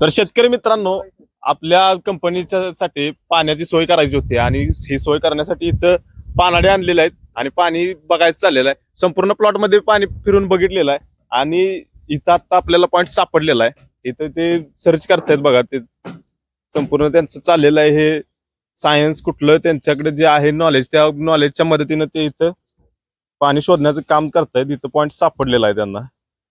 तर शेतकरी मित्रांनो आपल्या कंपनीच्या साठी पाण्याची सोय करायची होती आणि ही सोय करण्यासाठी इथं पानाडे आणलेले आहेत आणि पाणी बघायचं चाललेलं आहे. संपूर्ण प्लॉटमध्ये पाणी फिरून बघितलेलं आहे आणि इथं आता आपल्याला पॉईंट सापडलेला आहे. इथं ते सर्च करतायत बघा ते संपूर्ण त्यांचं चाललेलं आहे. हे सायन्स कुठलं त्यांच्याकडे जे आहे नॉलेज त्या नॉलेजच्या मदतीनं ते इथं पाणी शोधण्याचं काम करतायत. इथं पॉईंट सापडलेला आहे त्यांना.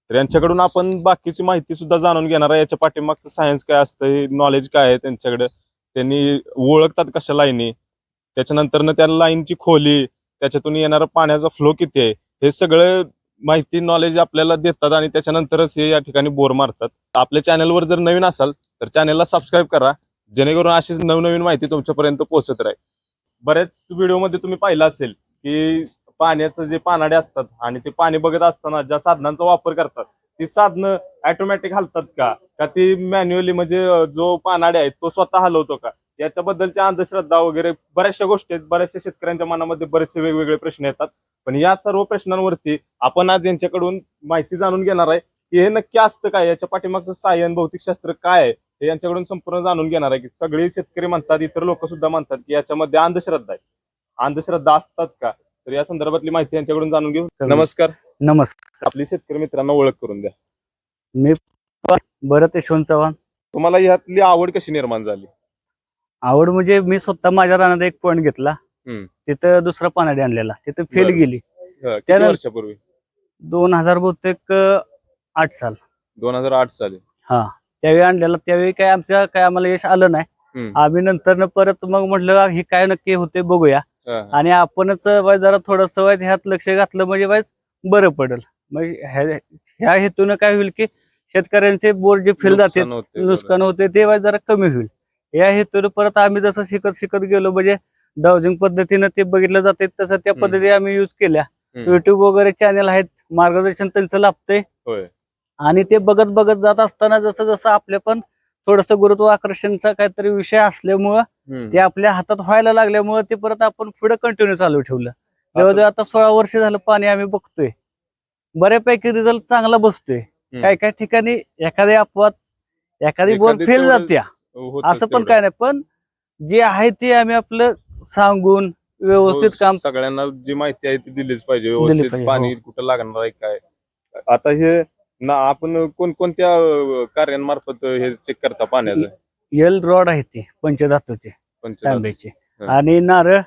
तर यांच्याकडून आपण बाकीची माहिती सुद्धा जाणून घेणार आहे. याच्या पाठीमागचं सायन्स काय असतं हे नॉलेज काय आहे त्यांच्याकडे? त्यांनी ओळखतात कशा लाईनी त्याच्यानंतर त्या लाईनची खोली त्याच्यातून येणारा पाण्याचा फ्लो किती आहे? हे सगळं माहिती नॉलेज आपल्याला देतात आणि त्याच्यानंतरच हे या ठिकाणी बोर मारतात. आपल्या चॅनलवर जर नवीन असाल तर चॅनलला सबस्क्राईब करा. जेणेकरून अशीच नवनवीन माहिती तुमच्यापर्यंत पोहोचत राहील. बऱ्याच व्हिडिओमध्ये तुम्ही पाहिलं असेल की पाण्याचं जे पानाडे असतात आणि ते पाणी बघत असताना ज्या साधनांचा वापर करतात ती साधनं ऑटोमॅटिक हलतात का? का ती मॅन्युअली म्हणजे जो पानाडे आहे तो स्वतः हलवतो का? याच्याबद्दलच्या अंधश्रद्धा वगैरे बऱ्याचशा गोष्टी आहेत. बऱ्याचशा शेतकऱ्यांच्या मनामध्ये बरेचसे वेगवेगळे प्रश्न येतात. पण या सर्व प्रश्नांवरती आपण आज यांच्याकडून माहिती जाणून घेणार आहे की हे नक्की असतं काय? याच्या पाठीमागचं सायन भौतिकशास्त्र काय आहे? हे यांच्याकडून संपूर्ण जाणून घेणार आहे की सगळे शेतकरी म्हणतात इतर लोक सुद्धा म्हणतात की याच्यामध्ये अंधश्रद्धा आहे. अंधश्रद्धा असतात का? तर या संदर्भातली माहिती यांच्याकडून जाणून घेऊ. नमस्कार. नमस्कार. आपली शेतकरी मित्रांना ओळख करून द्या. मी भरत यशवंत चव्हाण. तुम्हाला यातली आवड कशी निर्माण झाली? आवड म्हणजे मी स्वतः माझ्या रानात एक पॉईंट घेतला. हम्म. तिथं दुसरा पानाडी आणलेला. तिथं फेल बरं. गेली. किती त्यानं- वर्षापूर्वी? दोन हजार बहुतेक अं, आठ साल. दोन हजार आठ साली. त्यावेळी आणलेला. त्यावेळी काय आमच्या काय आम्हाला यश आलं नाही. हम्म. आम्ही नंतर परत मग म्हटलं हे काय नक्की होते बघूया. आणि आपणच बाय जरा थोडस ह्यात लक्ष घातलं म्हणजे बाय बरं पडेल. मग ह्या हेतून काय होईल की शेतकऱ्यांचे बोर जे फेल जाते नुकसान होते, ते बाय जरा कमी होईल. या हेतून परत आम्ही जसं शिकत शिकत गेलो म्हणजे डाउजिंग पद्धतीनं ते बघितलं जाते तसं त्या. पद्धती आम्ही युज केल्या. युट्यूब वगैरे चॅनल आहेत मार्गदर्शन त्यांचं लाभतंय. आणि ते बघत बघत जात असताना जसं जसं आपल्या पण थोडस गुरुत्वाकर्षणचा काहीतरी विषय असल्यामुळं. ते आपल्या हातात व्हायला लागल्यामुळे ते परत आपण पुढे कंटिन्यू चालू ठेवलं. जवळजवळ आता सोळा वर्ष झालं पाणी आम्ही बघतोय. बऱ्यापैकी रिझल्ट चांगला बसतोय. काय काय ठिकाणी एखादी अपवाद एखादी बोर फेल जात्या. होतंच असं पण. काय नाही पण जे आहे ते आम्ही आपलं सांगून व्यवस्थित हो, काम सगळ्यांना जी माहिती आहे ती दिलीच पाहिजे. व्यवस्थित पाणी हो. कुठं लागणार आहे काय? आता हे ना आपण कोणकोणत्या अं, कार्यांमार्फत हे चेक करता पाण्याचं यल रॉड आहे ते पंचधातूचे पंचधातू. तांब्याचे हं. आणि नारळ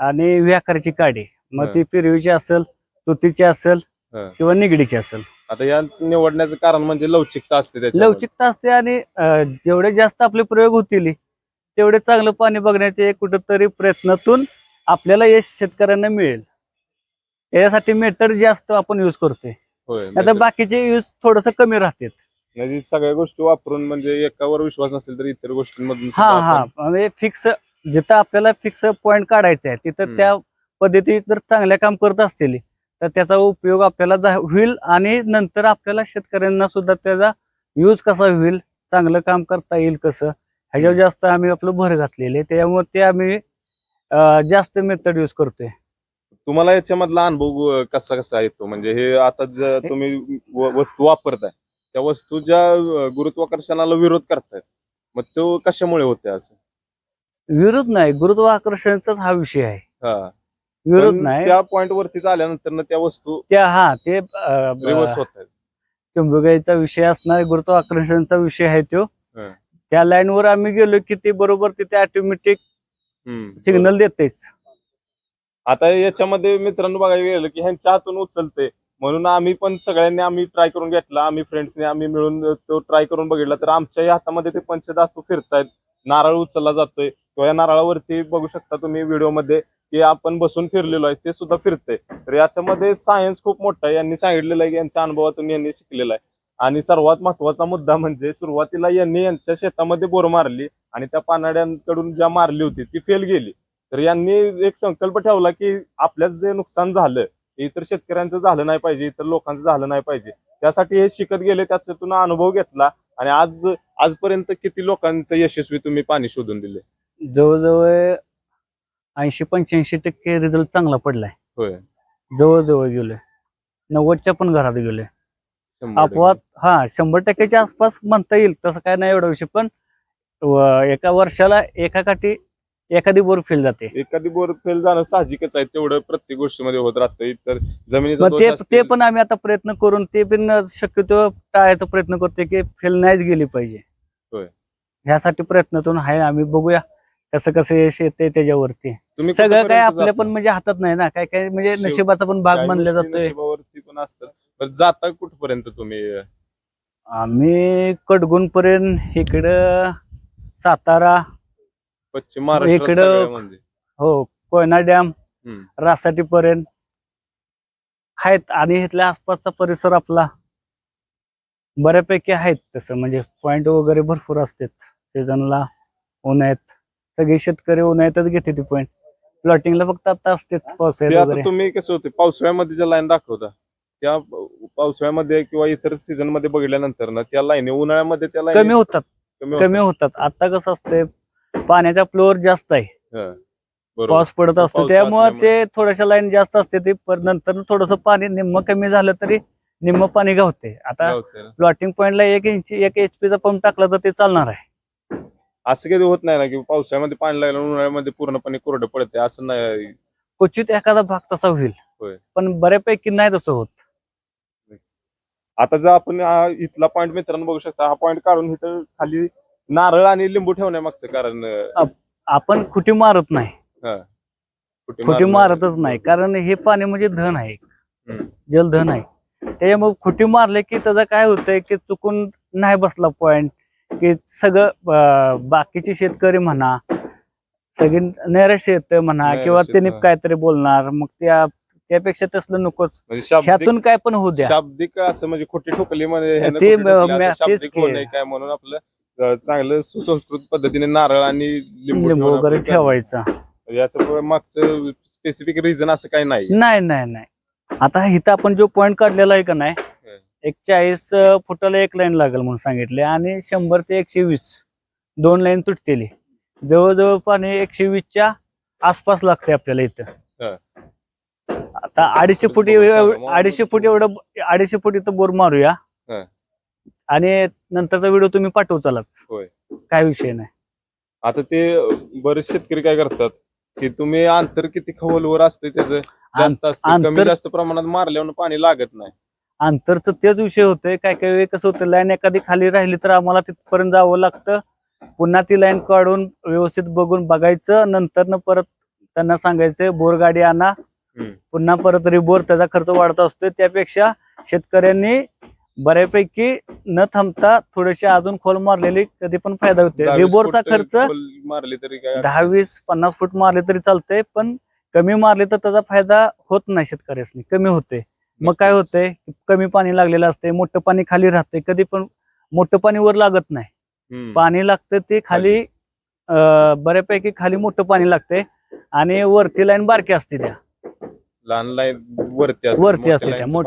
आणि व्याकाराची काडी मग. ती पिरवीची असेल तुतीची असेल हं. किंवा निगडीची असेल आता या निवडण्याचं कारण म्हणजे लवचिकता असते त्याच्यामध्ये. लवचिकता असते आणि अं, जेवढे जास्त आपले प्रयोग होतील तेवढे चांगलं पाणी बघण्याचे कुठंतरी प्रयत्नातून आपल्याला यश शेतकऱ्यांना मिळेल यासाठी मेथड जास्त आपण युज करतोय होय आता म्हणजे- बाकीचे युज थोडस कमी राहतात. म्हणजे सगळ्या गोष्टी वापरून म्हणजे एकावर विश्वास नसेल तर इतर गोष्टींमधून हा सुद्धा हा आपण- म्हणजे फिक्स जिथं आपल्याला फिक्स पॉइंट काढायचा आहे तिथं हम्म. त्या पद्धती जर चांगल्या काम करत असतील तर त्याचा उपयोग आपल्याला जा- होईल आणि नंतर आपल्याला शेतकऱ्यांना सुद्धा त्याचा यूज कसा होईल चांगलं काम करता येईल कसं ह्याच्यावर जास्त आम्ही आपलं भर घातलेले त्यामुळे ते आम्ही अं, जास्त मेथड यूज करतोय. तुम्हाला याच्यामधला अनुभव कसा कसा येतो म्हणजे हे आता जर तुम्ही व- वस्तू वापरताय त्या वस्तू ज्या अं, गुरुत्वाकर्षणाला विरोध करतायत मग तो कशामुळे होते असं? विरोध नाही गुरुत्वाकर्षणाचाच हा विषय आहे. हा. विरोध पण नाही. त्या पॉइंट वरतीच आल्यानंतर ना त्या वस्तू त्या हा ते रिव्हर्स होत आहेत. चुंबकाचा विषय असणार गुरुत्वाकर्षणाचा विषय आहे तो. हं. त्या लाईनवर आम्ही गेलो की ते बरोबर तिथे ऑटोमॅटिक हम्म. सिग्नल देतेच. आता याच्यामध्ये मित्रांनो बघायला गेलं की ह्यांच्या हातून उचलते म्हणून आम्ही पण सगळ्यांनी आम्ही ट्राय करून घेतला. आम्ही फ्रेंड्सने आम्ही मिळून तो ट्राय करून बघितला. तर आमच्याही हातामध्ये ते पंचधातू फिरतायत. नारळ उचलला जातोय. किंवा या नारळावरती बघू शकता तुम्ही व्हिडिओमध्ये की आपण बसून फिरलेलो आहे ते सुद्धा फिरते तर याच्यामध्ये सायन्स खूप मोठा आहे. यांनी सांगितलेलं आहे की यांच्या अनुभवातून यांनी शिकलेला आहे. आणि सर्वात महत्त्वाचा मुद्दा म्हणजे सुरुवातीला यांनी यांच्या शेतामध्ये बोर मारली आणि त्या पानाड्यांकडून ज्या मारली होती ती फेल गेली. तर यांनी एक संकल्प ठेवला की आपल्यात जे नुकसान झालं ते इतर शेतकऱ्यांचं झालं नाही पाहिजे इतर लोकांचं झालं नाही पाहिजे त्यासाठी हे शिकत गेले त्याच्यातून अनुभव घेतला आणि आज आजपर्यंत किती लोकांचं यशस्वी तुम्ही पाणी शोधून दिले? जवळजवळ ऐंशी पंच्याऐंशी टक्के रिझल्ट चांगला पडलाय. होय. जवळजवळ गेलोय. नव्वदच्या पण घरात गेलोय. अपवाद हा शंभर टक्क्याच्या आसपास म्हणता येईल तसं काय नाही एवढा विषय पण एका वर्षाला एका काठी एखादी बोर फेल जाते. एखादी बोर फेल जाणं साहजिकच आहे तेवढं प्रत्येक गोष्टीमध्ये होत राहतं तर मग दोष ते ते पण आम्ही आता प्रयत्न करून ते पण शक्यतो टाळायचा प्रयत्न करतोय की फेल नाहीच गेली पाहिजे. होय. ह्यासाठी प्रयत्नातून आहे आम्ही बघूया कसं कसं यश येते त्याच्यावरती. तुम्ही सगळं काय आपल्या? पण म्हणजे हातात नाही ना काय काय म्हणजे नशिबाचा पण भाग मानला जातोय. पण असतात. पण जाता कुठपर्यंत तुम्ही? आम्ही कडगुण पर्यंत इकडं सातारा पश्चिम महाराष्ट्रात इकडं- म्हणजे. हो कोयना डॅम हम्म. रासाठी पर्यंत आहेत आणि इथल्या आसपासचा परिसर आपला बऱ्यापैकी आहेत तसं. म्हणजे पॉइंट वगैरे भरपूर असतात. सीझनला उन्हाळ्यात सगळे शेतकरी उन्हाळ्यातच घेते ती पॉइंट प्लॉटिंगला फक्त आता असते ते पावसाळ्यात आता वगैरे. तुम्ही कसं होते पावसाळ्यामध्ये ज्या लाईन दाखवता त्या पावसाळ्यामध्ये किंवा इतर सीझनमध्ये बघितल्यानंतर ना त्या लाईनी उन्हाळ्यामध्ये त्या लाईनी कमी होतात. कमी कमी होतात. आता कसं असतंय पाण्याचा फ्लोअर जास्त आहे. पाऊस पडत असतो पाऊस त्यामुळे असल्यामुळे. ते थोड्याशा लाईन जास्त असते ते पर नंतर थोडस पाणी निम्म कमी झालं तरी निम्म पाणी गावते. आता गावते ना. प्लॉटिंग पॉईंटला एक इंच एक एचपी चा पंप टाकला तर ते चालणार आहे. असं कधी होत नाही ना की पावसाळ्यामध्ये पाणी लागलं उन्हाळ्यामध्ये पूर्णपणे कोरडं पडते असं नाही. क्वचित एखादा भाग तसा होईल. पण बऱ्यापैकी नाही तसं होत. आता जर आपण हा इथला पॉईंट मित्रांनो बघू शकता हा पॉईंट काढून इथं खाली नारळ आणि लिंबू ठेवण्यामागचं कारण अं, आपण खुटी मारत नाही. कुठे खुटी मारतच नाही. कारण हे पाणी म्हणजे धन आहे. हम्म. जलधन आहे. त्याच्यामुळे खुटी मारले की त्याचं काय होतंय की चुकून नाही बसला पॉइंट की सगळं अं, बाकीचे शेतकरी म्हणा सगळे नैराश्य येत म्हणा नैराश्य किंवा त्यांनी येतं. काहीतरी बोलणार मग त्या त्यापेक्षा तसलं नकोच. म्हणजे शाब्दिक ह्यातून काय पण होऊ द्या. शाब्दिक असं म्हणजे खोटी ठोकली म्हणजे ह्यानं ते खोटी ठोकली असं म- तेच शाब्दिक की. होऊ नये काय म्हणून आपलं चांगलं सुसंस्कृत पद्धतीने नारळ आणि लिंबू लिंबू ठेवून वगैरे आपण ठेवायचा. करतो. याचं मागचं स्पेसिफिक रिझन असं काही नाही. नाही नाही नाही. आता इथं आपण जो पॉइंट काढलेला आहे का नाही. एक चाळीस अं, फुटाला एक लाईन लागेल म्हणून सांगितले आणि शंभर ते एकशे वीस. दोन लाईन तुटतेली. जवळजवळ पाणी एकशे वीसच्या आसपास लागते आपल्याला इथं. आता अडीचशे फूट एव- अडीचशे फूट एवढं अडीचशे फूट इथं बोर मारूया. हा. आणि नंतरचा व्हिडिओ तुम्ही पाठवचालच. होय. काय विषय नाही. आता ते बरेच शेतकरी काय करतात की तुम्ही अंतर किती खवलवर असते त्याचं? जास्त असतं कमी अंतर- जास्त प्रमाणात मारल्यावर पाणी लागत नाही. अंतरचं तेच विषय होतोय काय काय वेळी कसं होतं लाईन एखादी खाली राहिली तर आम्हाला तिथपर्यंत जावं लागतं. पुन्हा ती लाईन काढून व्यवस्थित बघून बघायचं नंतर परत त्यांना सांगायचं बोर गाडी आणा. हम्म. पुन्हा परत रिबोर त्याचा खर्च वाढत असतोय त्यापेक्षा शेतकऱ्यांनी बऱ्यापैकी न थांबता थोडेसे अजून खोल मारलेली कधी पण फायदा होते रिबोरचा खर्च मारली तरी दहा वीस पन्नास फूट मारले तरी चालतंय पण कमी मारले तर त्याचा फायदा होत नाही शेतकऱ्यासनी. कमी होते मग काय. होतंय? कमी पाणी लागलेलं असते मोठं पाणी खाली राहतंय. कधी पण मोठं पाणी वर लागत नाही. पाणी लागतं ते खाली बऱ्यापैकी खाली मोठं पाणी लागतंय आणि वरती लाईन बारकी असते त्या. लहान लाईन वरती असते वरती मोठ्या असते त्या मोठ.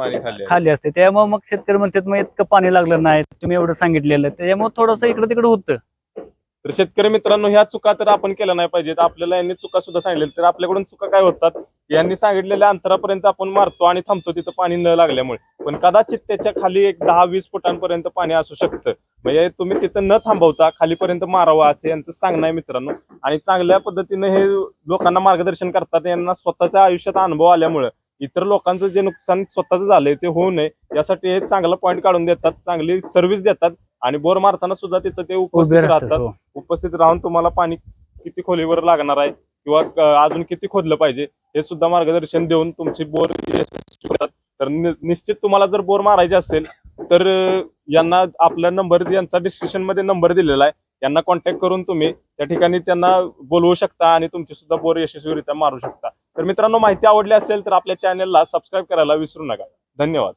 खाली असते. त्यामुळे मग शेतकरी म्हणतात मग इतकं पाणी लागलं नाही तुम्ही एवढं सांगितलेलं त्याच्यामुळे थोडस इकडे तिकडे होतं. तर शेतकरी मित्रांनो ह्या चुका तर आपण केल्या नाही पाहिजेत. आपल्याला यांनी चुका सुद्धा सांगितल्या तर आपल्याकडून चुका काय होतात? यांनी सांगितलेल्या अंतरापर्यंत आपण मारतो आणि थांबतो तिथं पाणी न लागल्यामुळे. पण कदाचित त्याच्याखाली एक दहा वीस फुटांपर्यंत पाणी असू शकतं. म्हणजे तुम्ही तिथं न थांबवता खालीपर्यंत मारावं असं यांचं सांगणं आहे मित्रांनो. आणि चांगल्या पद्धतीने हे लोकांना मार्गदर्शन करतात. यांना स्वतःच्या आयुष्यात अनुभव आल्यामुळे. इतर लोकांचं जे नुकसान स्वतःच झालंय ते होऊ नये यासाठी हे चांगला पॉईंट काढून देतात चांगली सर्व्हिस देतात आणि बोर मारताना सुद्धा तिथं ते उपस्थित राहतात हो. उपस्थित राहून तुम्हाला पाणी किती खोलीवर लागणार आहे किंवा अजून किती खोदलं पाहिजे हे सुद्धा मार्गदर्शन देऊन तुमची बोर. तर निश्चित तुम्हाला जर बोर मारायचे असेल तर यांना आपला नंबर यांचा डिस्क्रिप्शनमध्ये नंबर दिलेला आहे यांना कॉन्टॅक्ट करून तुम्ही त्या ठिकाणी त्यांना बोलवू शकता आणि तुमची सुद्धा बोर यशस्वीरित्या मारू शकता तर मित्रांनो माहिती आवडली असेल तर आपल्या चॅनलला सबस्क्राईब करायला विसरू नका. धन्यवाद.